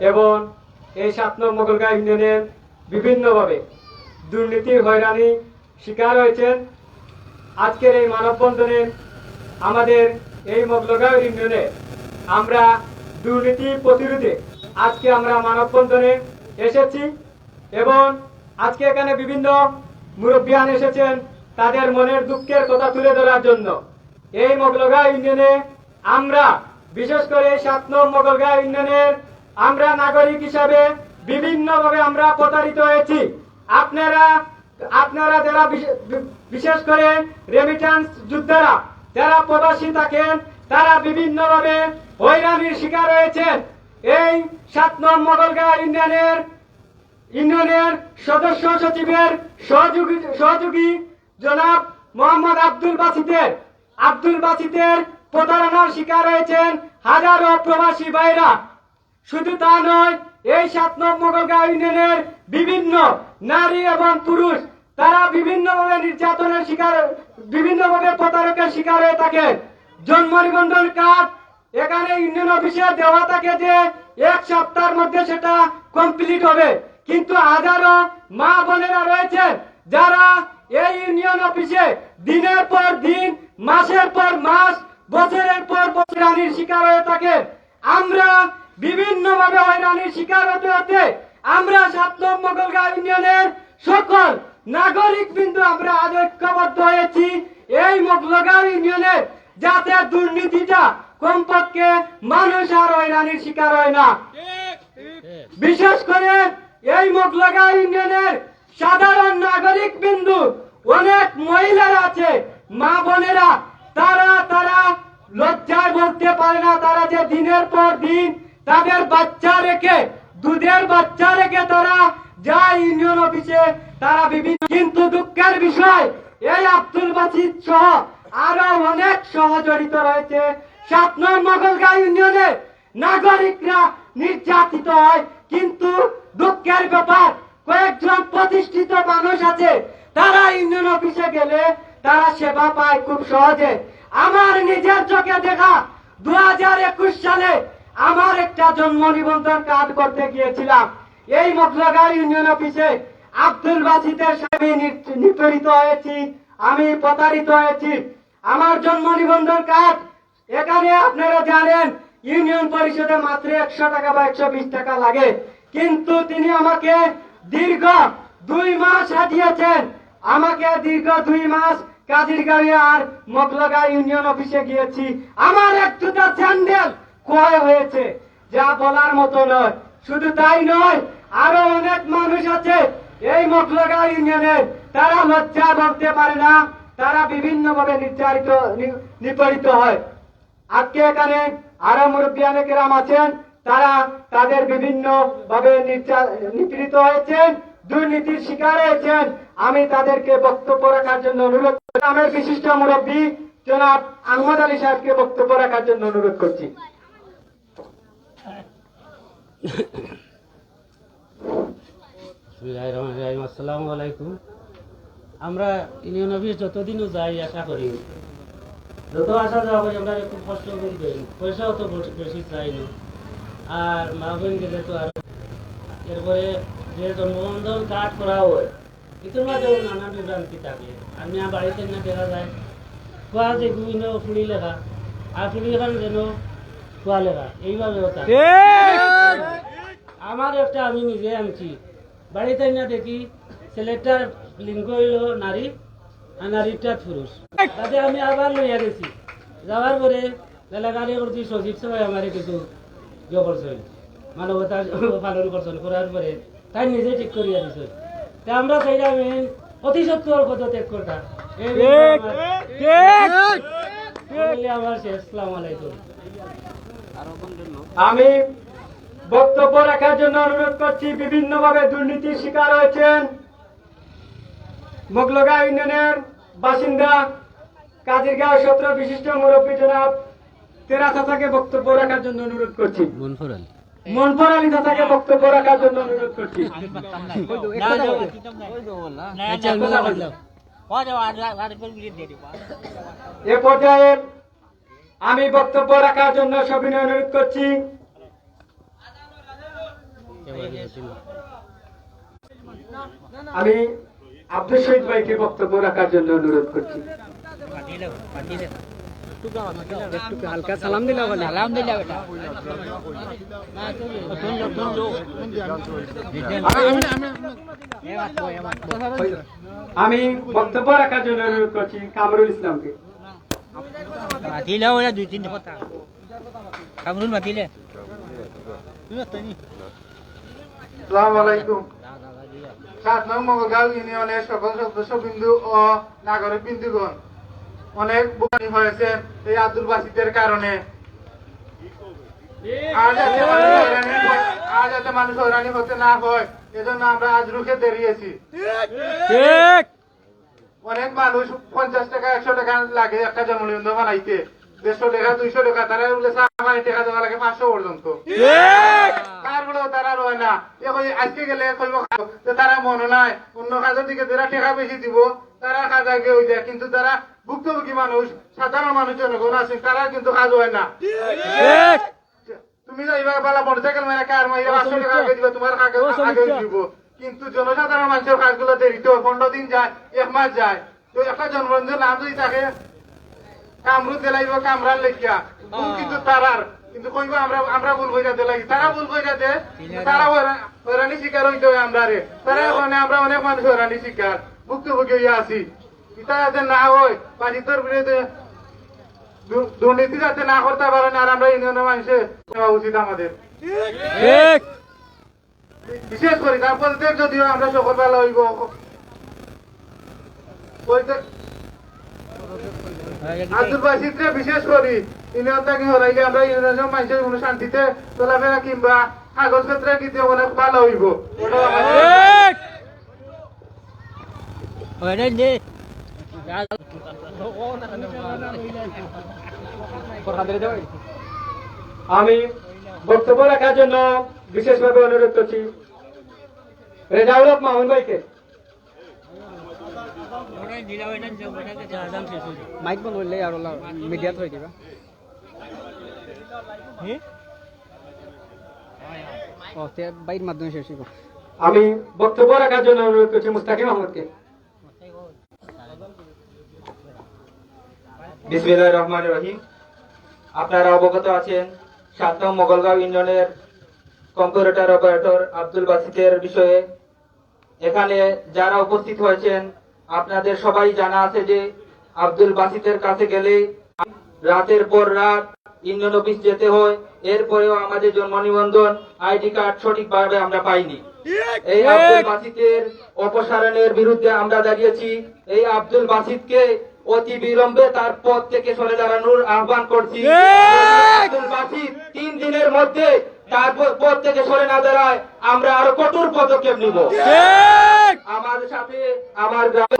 এবং এই সাত নম্বর মোগলগা ইউনিয়নের বিভিন্নভাবে দুর্নীতি হয়রানি শিকার হয়েছেন। আজকের এই মানববন্ধনে আমাদের এই মগলগাঁও ইউনিয়নে আমরা দুর্নীতি প্রতিরোধে আজকে আমরা মানববন্ধনে এসেছি এবং আজকে এখানে বিভিন্ন মুরব্বিয়ান এসেছেন তাদের মনের দুঃখের কথা তুলে ধরার জন্য। এই মগলগাঁও ইউনিয়নে আমরা বিশেষ করে সাত নম্বর মগলগাঁও ইউনিয়নের আমরা নাগরিক হিসাবে বিভিন্নভাবে আমরা প্রতারিত হয়েছি। আপনারা আপনারা যারা বিশেষ করে রেমিটেন্স যোদ্ধারা, যারা প্রবাসী থাকেন, তারা বিভিন্নভাবে হয়রানির শিকার হয়েছেন। এই সাত নম্বর মগলগা ইউনিয়নের ইউনিয়নের সদস্য সচিবের সহযোগী সহযোগী জনাব মোহাম্মদ আব্দুল বাসিদের। আব্দুল বাসিদের প্রতারণার শিকার হয়েছেন হাজারো প্রবাসী ভাইরা। শুধু তা নয়, এই সাত নম্বর ইউনিয়নের বিভিন্ন নারী এবং পুরুষ, তারা বিভিন্নভাবে নির্যাতনের শিকার, বিভিন্নভাবে প্রতারকের শিকার হয়ে থাকে। জন্ম নিবন্ধন কার্ড, এখানে ইউনিয়ন অফিসে দেওয়া থাকে যে এক সপ্তাহের মধ্যে সেটা কমপ্লিট হবে। কিন্তু হাজারো মা বোনেরা রয়েছে যারা এই ইউনিয়ন অফিসে দিনের পর দিন, মাসের পর মাস, বছরের পর বছর রানীর শিকার হয়ে থাকে। আমরা বিভিন্ন ভাবে হয়রানির শিকার হতে হতে আমরা সাত মোগলগাঁও ইউনিয়নের সকল নাগরিক বিন্দু আমরা আজ ঐক্যবদ্ধ হয়েছি। এই মোগলগাঁও ইউনিয়নের যাতে দুর্নীতিটা কমপক্ষে মানুষ আর হয়রানির শিকার হয় না। বিশেষ করে এই মোগলগাঁও ইউনিয়নের সাধারণ নাগরিক বিন্দু অনেক মহিলারা আছে, মা বোনেরা, তারা তারা লজ্জায় বলতে পারে না, তারা যে দিনের পর দিন তাদের বাচ্চা রেখে, দুধের বাচ্চা রেখে তারা যায় ইউনিয়ন অফিসে। তারা বিভিন্ন কিন্তু দুঃখের বিষয়, এই আব্দুল বাসিদ সহ আরও অনেক সহজড়িত রয়েছে। সাত নম্বর মগলগাঁও ইউনিয়নে নাগরিকরা নির্যাতিত হয়। কিন্তু দুঃখের ব্যাপার, কয়েকজন প্রতিষ্ঠিত মানুষ আছে। তারা ইউনিয়ন অফিসে গেলে তারা সেবা পায় খুব সহজে। আমার নিজের চোখে দেখা দু হাজার একুশ সালে আমার একটা জন্ম নিবন্ধন কার্ড করতে গিয়েছিলাম। এই মগলাগাঁও ইউনিয়ন অফিসে আব্দুল বাসিদের নি- নিপীড়িত হয়েছি, আমি প্রতারিত হয়েছি। আমার জন্ম নিবন্ধন কার্ড এখানে আপনারা জানেন, ইউনিয়ন পরিষদে মাত্র একশো টাকা বা একশো বিশ টাকা লাগে। কিন্তু তিনি আমাকে দীর্ঘ দুই মাস সাজিয়েছেন আমাকে দীর্ঘ দুই মাস কাজিরগাঁও আর মকলগা ইউনিয়ন অফিসে গিয়েছি। আমার এক জুতা স্যান্ডেল ক্ষয় হয়েছে, যা বলার মতো নয় শুধু তাই নয়, আরও অনেক মানুষ আছে এই মকলগা ইউনিয়নের তারা লজ্জা বলতে পারে না, তারা বিভিন্ন ভাবে নির্যাতিত নিপীড়িত হয় আজকে এখানে আরও মুরব্বিয়ানে গ্রাম আছেন, তারা তাদের বিভিন্ন ভাবে নিপীড়িত হয়েছেন, দুর্নীতির শিকার হয়েছেন আমি তাদেরকে বক্তব্য রাখার জন্য অনুরোধ করছি। গ্রামের বিশিষ্ট মুরব্বী জনাব আহমদ আলী সাহেবকে বক্তব্য রাখার জন্য অনুরোধ করছি। আসসালামু আমরা ইউনিয়ন অফিস যতদিনও যাই, আশা করি, যত আসা যাওয়া করি, আমরা খুব কষ্ট করি পয়সাও তো বেশি- চাই না। আর মা বোন গেলে তো আর এরপরে যে জন্মবন্ধন কার্ড করা হয়, এটার মাঝেও নানা বিভ্রান্তি থাকে। আমি বাড়িতে না দেখা যায় খোয়া যে বিভিন্ন ফুলি লেখা। আর ফুলি এখানে যেন আমার একটা আমি নিজে আনছি। বাড়িতে না দেখি ছেলেটার লিঙ্গ হইল নারী আর নারীটা পুরুষ। তাতে আমি আবার লইয়া গেছি। যাওয়ার পরে এলাকার করছি সচিব সবাই আমার কিছু ইয়ে করছেন মানবতা পালন করছেন করার পরে তাই নিজে ঠিক করিয়া দিছে। তা আমরা চাইলাম অতি সত্তর পদত্যাগ করতাম এই বলে আমার শেষ আলাইকুম। আমি বক্তব্য রাখার জন্য অনুরোধ করছি বিভিন্ন ভাবে দুর্নীতির শিকার হয়েছেন মোগলগা ইউনিয়নের বাসিন্দা কাজিরগাঁও সত্র বিশিষ্ট মুরব্বী জনাব তেরা চাচাকে বক্তব্য রাখার জন্য অনুরোধ করছি মনফর আলী চাচাকে বক্তব্য রাখার জন্য অনুরোধ করছি এ পর্যায়ে আমি বক্তব্য রাখার জন্য সবিনয় অনুরোধ করছি। আমি আব্দুল শহীদ ভাইকে বক্তব্য রাখার জন্য অনুরোধ করছি। আমি বক্তব্য রাখার জন্য অনুরোধ করছি কামরুল ইসলামকে। মাতিলে ওরা দুই তিন কথা কামরুল মাতিলে আলাইকুম। সাত নং মঙ্গলগাঁও ইউনিয়নের সকল সদস্যবিন্দু ও নাগরিক বিন্দুগণ অনেক বুকানি হয়েছে এই আব্দুল কারণে। আর যাতে মানুষ হয়রানি হয়- হতে না হয় এজন্য আমরা আজ রুখে দাঁড়িয়েছি। অনেক মানুষ পঞ্চাশ টাকা একশো টাকা লাগে একটা জন্মদিন বানাইতে। দেড়শো টাকা দুইশো টাকা তারা বলে সামান্য টাকা দেওয়া লাগে পাঁচশো পর্যন্ত। তারা রয় না। আজকে গেলে কইব যে তারা মনে নাই অন্য কাজের দিকে যারা টাকা বেশি দিব তারা কাজ আগে হয়ে যায়। কিন্তু তারা ভুক্তভোগী মানুষ সাধারণ মানুষ জনগণ আছে তারা কিন্তু কাজ হয় না। তুমি যাইবা বালা মোটরসাইকেল মেরে কার মাইরা পাঁচশো টাকা আগে দিবা তোমার আগে আগে দিব? কিন্তু জনসাধারণ মানুষের কাজগুলো দেরিতে হয় পনেরো দিন যায়, এক মাস যায়। তো একটা জন্মদিনের নাম যদি থাকে কামরুদ দিলাইব, কামরার লেখিয়া। কিন্তু তারার। কিন্তু কইব আমরা আমরা ভুল কইরা দিলাই তারা ভুল কইরা দে তারা হয়রানি শিকার হইতে হয় আমরা রে তারা ওখানে আমরা অনেক মানুষ হয়রানি শিকার। ভুক্তভোগী হইয়া আছি। এটা যাতে না হয়, বাজিতর বিরুদ্ধে দুর্নীতি যাতে না করতে পারেন, আর আমরা ইউনিয়নের মানুষের উচিত আমাদের। বিশেষ করে তারপর যদিও আমরা সকল বেলা হইব বাসিদকে বিশেষ করি হরাইলে আমরা ইউনিয়নের মানুষের কোনো শান্তিতে চলাফেরা কিংবা কিন্তু অনেক ভালো হইব। আমি বক্তব্য রাখার জন্য বিশেষভাবে অনুরোধ করছি। রেজাউল হক মামুন ভাইকে। মাইক বন্ধ করলে আর মিডিয়াত হয়ে দিবা। বাইর মাধ্যমে শেষ হইব আমি বক্তব্য রাখার জন্য অনুরোধ করছি মুস্তাকিম আহমদকে। বিসমিল্লাহির রহমানির রহিম। আপনারা অবগত আছেন সাত নং মোগলগাঁও ইউনিয়নের কম্পিউটার অপারেটর আব্দুল বাসিতের বিষয়ে। এখানে যারা উপস্থিত হয়েছেন আপনাদের সবাই জানা আছে যে আব্দুল বাসিতের কাছে গেলে রাতের পর রাত ইউনিয়ন অফিস যেতে হয়। এরপরেও আমাদের জন্ম নিবন্ধন আইডি কার্ড সঠিকভাবে আমরা পাইনি। এই আব্দুল বাসিতের অপসারণের বিরুদ্ধে আমরা দাঁড়িয়েছি। এই আব্দুল বাসিতকে অতি বিলম্বে তার পদ থেকে সরে দাঁড়ানোর আহ্বান করছি। আব্দুল বাসিত তিন দিনের মধ্যে তার প- পদ থেকে সরে না দাঁড়ায় আমরা আরও কঠোর পদক্ষেপ নিব। আমাদের সাথে আমার গ্রাম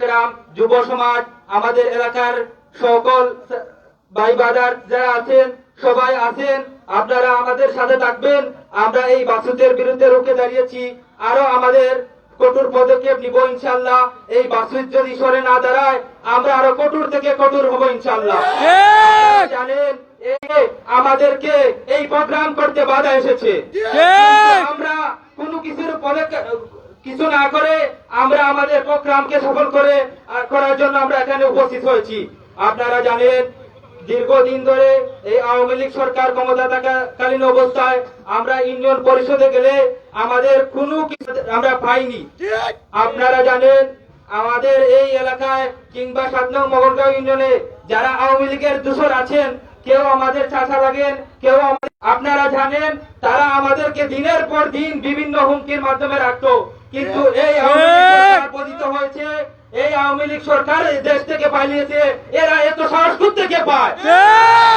গ্রাম যুব সমাজ আমাদের এলাকার সকল ভাই বাজার যারা আছেন সবাই আছেন আপনারা আমাদের সাথে থাকবেন। আমরা এই বাসুদের বিরুদ্ধে রুখে দাঁড়িয়েছি। আরও আমাদের কঠোর পদক্ষেপ নিব ইনশাল্লাহ। এই বাসুদ যদি সরে না দাঁড়ায় আমরা আরও কঠোর থেকে কঠোর হব ইনশাল্লাহ। জানেন আমাদেরকে এই প্রোগ্রাম করতে বাধা এসেছে। আমরা কোনো কিছুর পদক্ষেপ কিছু না করে আমরা আমাদের প্রোগ্রামকে সফল করে করার জন্য আমরা এখানে উপস্থিত হয়েছি। আপনারা জানেন দীর্ঘদিন ধরে এই আওয়ামী লীগ সরকার ক্ষমতা থাকাকালীন অবস্থায় আমরা ইউনিয়ন পরিষদে গেলে আমাদের কোনো কিছু আমরা পাইনি। আপনারা জানেন আমাদের এই এলাকায় কিংবা সাত নং মগলগাঁও ইউনিয়নে যারা আওয়ামী লীগের দূষর আছেন কেউ আমাদের চাষা লাগেন কেউ আপনারা জানেন তারা আমাদেরকে দিনের পর দিন বিভিন্ন হুমকির মাধ্যমে রাখতো। কিন্তু এই আওয়ামী পতিত হয়েছে এই আওয়ামী লীগ সরকার দেশ থেকে পালিয়েছে এরা এত সাহস থেকে পায়।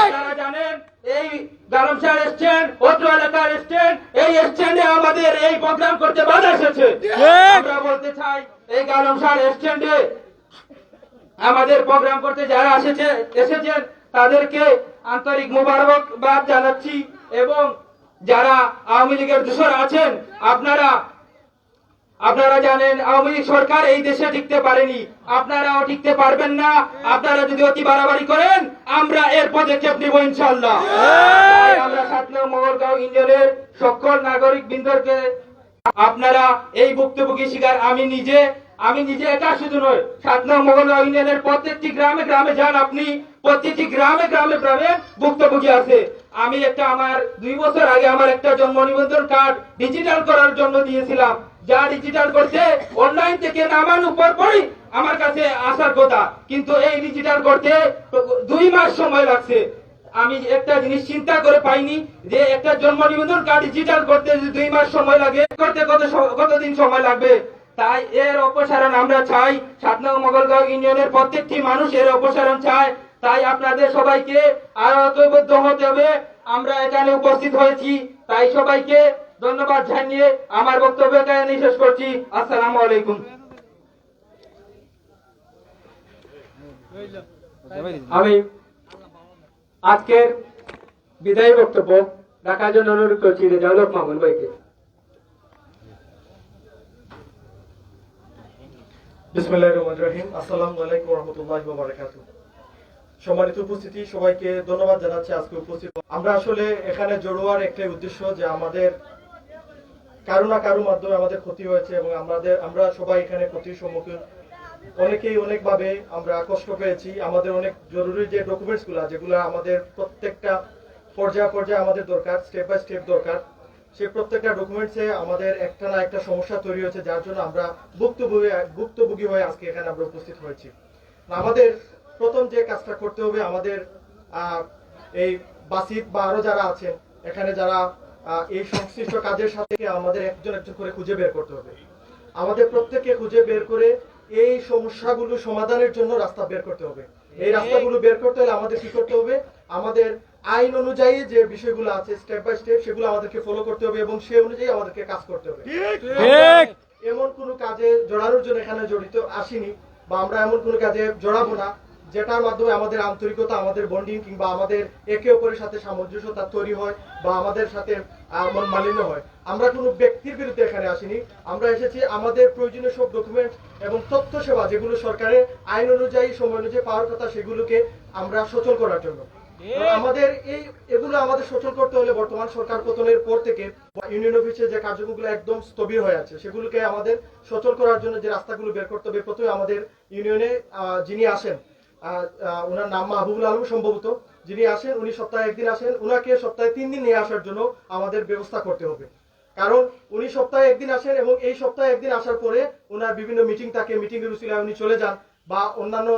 আপনারা জানেন এই গারমসার স্ট্যান্ড অত্র এলাকার স্ট্যান্ড এই স্ট্যান্ডে আমাদের এই প্রোগ্রাম করতে বাধা এসেছে। আমরা বলতে চাই এই গারমসার স্ট্যান্ডে আমাদের প্রোগ্রাম করতে যারা এসেছে এসেছেন তাদেরকে আন্তরিক মুবারকবাদ জানাচ্ছি এবং যারা আওয়ামী লীগের দূষর আছেন, আপনারা আপনারা জানেন আওয়ামী লীগ সরকার এই দেশে টিকতে পারেনি। আপনারাও টিকতে পারবেন না। আপনারা যদি অতি বাড়াবাড়ি করেন, আমরা এর পদক্ষেপ নিব ইনশাল্লাহ আমরা সাত মঙ্গলগাঁও ইউনিয়নের সকল নাগরিক বৃন্দকে আপনারা এই ভুক্তভোগী শিকার আমি নিজে আমি নিজে একা শুধু নয় সাত নং মঙ্গলগাঁও ইউনিয়নের প্রত্যেকটি গ্রামে গ্রামে যান আপনি। প্রত্যেকটি গ্রামে গ্রামে গ্রামে ভুক্তভোগী আছে। আমি একটা আমার দুই বছর আগে আমার একটা জন্ম নিবন্ধন কার্ড ডিজিটাল করার জন্য দিয়েছিলাম। যা ডিজিটাল করতে অনলাইন থেকে নামানোর পর পরই আমার কাছে আসার কথা। কিন্তু এই ডিজিটাল করতে দুই মাস সময় লাগছে। আমি একটা জিনিস চিন্তা করে পাইনি যে একটা জন্ম নিবন্ধন কার্ড ডিজিটাল করতে দুই মাস সময় লাগে, করতে কত কতদিন সময় লাগবে? তাই এর অপসারণ আমরা চাই। সাত নং মঙ্গলগাঁও ইউনিয়নের প্রত্যেকটি মানুষ এর অপসারণ চায়। তাই আপনাদের সবাইকে আরও হতে হবে। আমরা এখানে উপস্থিত হয়েছি, তাই সবাইকে ধন্যবাদ জানিয়ে আমার বক্তব্য এখানে শেষ করছি। আসসালামু আলাইকুম। আমি আজকের বিদায়ী বক্তব্য রাখার জন্য অনুরোধ করছি, রেজাউলক মামুন ভাইকে। বিসমিল্লাহির রহমানির রহিম। আসসালামু আলাইকুম ওয়া রাহমাতুল্লাহি ওয়া বারাকাতুহু। সম্মানিত উপস্থিতি, সবাইকে ধন্যবাদ জানাচ্ছি আজকে উপস্থিত আমরা আসলে এখানে জড়োয়ার একটাই উদ্দেশ্য যে আমাদের কারও না কারও মাধ্যমে আমাদের ক্ষতি হয়েছে এবং আমাদের, আমরা সবাই এখানে ক্ষতির সম্মুখীন। অনেকেই অনেকভাবে আমরা কষ্ট পেয়েছি। আমাদের অনেক জরুরি যে ডকুমেন্টসগুলা যেগুলো আমাদের প্রত্যেকটা পর্যায়ে পর্যায়ে আমাদের দরকার, স্টেপ বাই স্টেপ দরকার সেই প্রত্যেকটা ডকুমেন্টসে আমাদের একটা না একটা সমস্যা তৈরি হয়েছে, যার জন্য আমরা ভুক্তভোগী ভুক্তভোগী হয়ে আজকে এখানে আমরা উপস্থিত হয়েছি। আমাদের প্রথম যে কাজটা করতে হবে আমাদের এই বাসিত বা আরও যারা আছেন এখানে যারা এই সংশ্লিষ্ট কাজের সাথে আমাদের একজন একজন করে খুঁজে বের করতে হবে। আমাদের প্রত্যেককে খুঁজে বের করে এই সমস্যাগুলো সমাধানের জন্য রাস্তা বের করতে হবে। এই রাস্তাগুলো বের করতে হলে আমাদের কি করতে হবে? আমাদের আইন অনুযায়ী যে বিষয়গুলো আছে স্টেপ বাই স্টেপ সেগুলো আমাদেরকে ফলো করতে হবে এবং সে অনুযায়ী আমাদেরকে কাজ করতে হবে। এমন কোনো কাজে জড়ানোর জন্য এখানে জড়িত আসিনি বা আমরা এমন কোনো কাজে জড়াবো না। যেটার মাধ্যমে আমাদের আন্তরিকতা আমাদের বন্ডিং কিংবা আমাদের একে অপরের সাথে সামঞ্জস্যতা তৈরি হয় বা আমাদের সাথে মন মালিন্য হয়। আমরা কোনো ব্যক্তির বিরুদ্ধে এখানে আসিনি। আমরা এসেছি আমাদের প্রয়োজনীয় সব ডকুমেন্ট এবং তথ্য সেবা যেগুলো সরকারের আইন অনুযায়ী সময় অনুযায়ী পাওয়ার কথা সেগুলোকে আমরা সচল করার জন্য। আমাদের এই এগুলো আমাদের সচল করতে হলে বর্তমান সরকার পতনের পর থেকে ইউনিয়ন অফিসে যে কার্যক্রমগুলো একদম স্থবির হয়ে আছে সেগুলোকে আমাদের সচল করার জন্য যে রাস্তাগুলো বের করতে হবে প্রথমে আমাদের ইউনিয়নে যিনি আসেন ওনার নাম মাহবুবুল আলম সম্ভবত। যিনি আসেন, উনি সপ্তাহে একদিন আসেন। উনাকে সপ্তাহে তিন দিন নিয়ে আসার জন্য আমাদের ব্যবস্থা করতে হবে। কারণ উনি সপ্তাহে একদিন আসেন এবং এই সপ্তাহে একদিন আসার পরে ওনার বিভিন্ন মিটিং থাকে, মিটিং এর উসিলায় উনি চলে যান বা অন্যান্য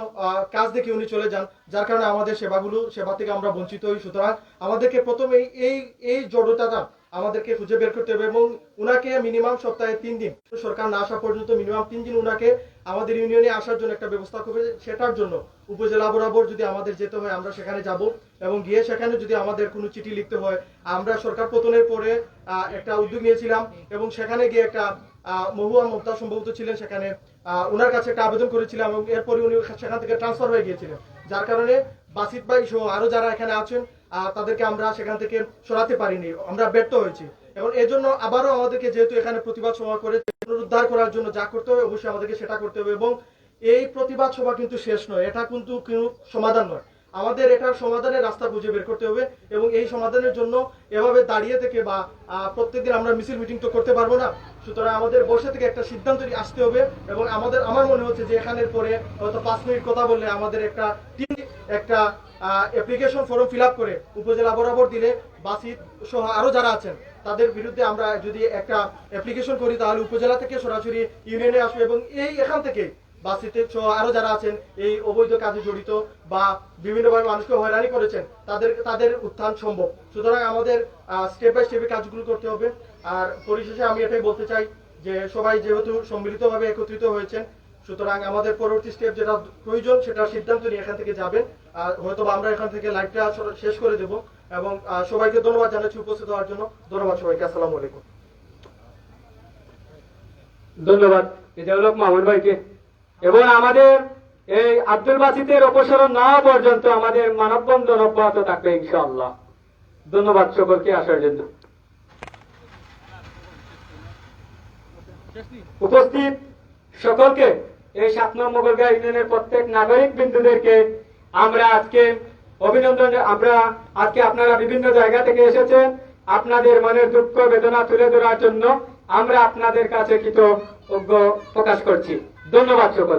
কাজ দেখে উনি চলে যান, যার কারণে আমাদের সেবাগুলো, সেবা থেকে আমরা বঞ্চিত হই। সুতরাং আমাদেরকে প্রথমে এই এই জড়তাটা আমাদেরকে খুঁজে বের করতে হবে এবং উনাকে মিনিমাম সপ্তাহে তিন দিন। সরকার না আসা পর্যন্ত মিনিমাম তিন দিন উনাকে আমাদের ইউনিয়নে আসার জন্য একটা ব্যবস্থা করবে। সেটার জন্য উপজেলা বরাবর যদি আমাদের যেতে হয়, আমরা সেখানে যাব এবং গিয়ে সেখানে যদি আমাদের কোনো চিঠি লিখতে হয়, আমরা সরকার পতনের পরে একটা উদ্যোগ নিয়েছিলাম এবং সেখানে গিয়ে একটা মহুয়া মুক্তা সম্ভবত ছিলেন সেখানে। ওনার কাছে একটা আবেদন করেছিলাম এবং এরপরে উনি সেখান থেকে ট্রান্সফার হয়ে গিয়েছিলেন। যার কারণে বাসিত ভাই সহ আরও যারা এখানে আছেন তাদেরকে আমরা সেখান থেকে সরাতে পারিনি। আমরা ব্যর্থ হয়েছি। এবং এজন্য আবারও আমাদেরকে যেহেতু এখানে প্রতিবাদ সভা করে পুনরুদ্ধার করার জন্য যা করতে হবে, অবশ্যই আমাদেরকে সেটা করতে হবে এবং এই প্রতিবাদ সভা কিন্তু শেষ নয়। এটা কিন্তু সমাধান নয়। আমাদের এটার সমাধানের রাস্তা খুঁজে বের করতে হবে এবং এই সমাধানের জন্য এভাবে দাঁড়িয়ে থেকে বা প্রত্যেকদিন আমরা মিছিল মিটিং তো করতে পারব না। সুতরাং আমাদের বসে থেকে একটা সিদ্ধান্ত আসতে হবে এবং আমাদের, আমার মনে হচ্ছে যে এখানের পরে হয়তো পাঁচ মিনিট কথা বললে আমাদের একটা একটা অ্যাপ্লিকেশন ফর্ম ফিল করে উপজেলা বরাবর দিলে বাসিত সহ আরও যারা আছেন, তাদের বিরুদ্ধে আমরা যদি একটা অ্যাপ্লিকেশন করি, তাহলে উপজেলা থেকে সরাসরি ইউনিয়নে আসবে এবং এই এখান থেকে বাসিতে সহ আরও যারা আছেন, এই অবৈধ কাজে জড়িত বা বিভিন্নভাবে মানুষকে হয়রানি করেছেন, তাদের তাদের উত্থান সম্ভব। সুতরাং আমাদের স্টেপ বাই স্টেপে কাজগুলো করতে হবে। আর পরিশেষে আমি এটাই বলতে চাই যে সবাই যেহেতু সম্মিলিতভাবে একত্রিত হয়েছেন, সুতরাং আমাদের পরবর্তী স্টেপ যেটা প্রয়োজন সেটা সিদ্ধান্ত নিয়ে এখান থেকে যাবেন। হয়তো আমরা এখান থেকে লাইভটা শেষ করে দেব। এবং সবাইকে ধন্যবাদ জানাচ্ছি উপস্থিত হওয়ার জন্য। ধন্যবাদ সবাইকে, আসসালামু আলাইকুম। ধন্যবাদ রেজাউলক মামুন ভাইকে। এবং আমাদের এই আব্দুল বাসিতের অপসারণ না পর্যন্ত আমাদের মানববন্ধন অব্যাহত থাকবে, ইনশাআল্লাহ। ধন্যবাদ সকলকে আসার জন্য। উপস্থিত সকলকে এই সাত নম্বর ইউনিয়নের প্রত্যেক নাগরিক বিন্দুদেরকে আমরা আজকে অভিনন্দন, আমরা আজকে আপনারা বিভিন্ন জায়গা থেকে এসেছেন। আপনাদের মনের দুঃখ, বেদনা তুলে ধরার জন্য আমরা আপনাদের কাছে কৃতজ্ঞ প্রকাশ করছি। ধন্যবাদ সকল